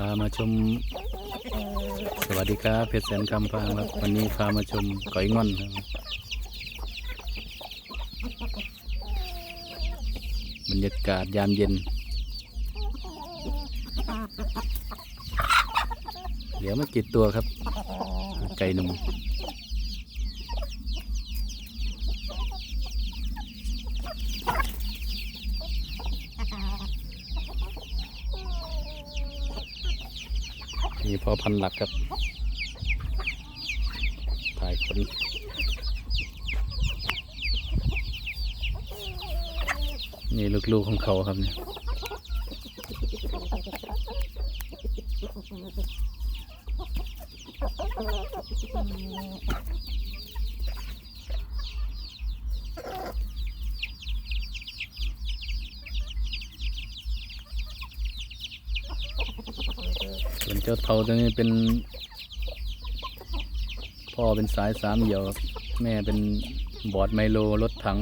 ามาชม สวัสดีครับเพชรแสนคำฟางครับวันนี้พามาชมก่อยง่อนครับบรรยากาศยามเย็นเดี๋ยวมากี่ตัวครับ ไก่หนุ่ม นี่พอพันหลักครับ ถ่ายคนนี่ลูกๆของเขาครับเนี่ย ส่วนเจ้าเทาตัวนี้เป็น พ่อเป็นสายสามเหี่ยว แม่เป็นบอดไมโลรถถัง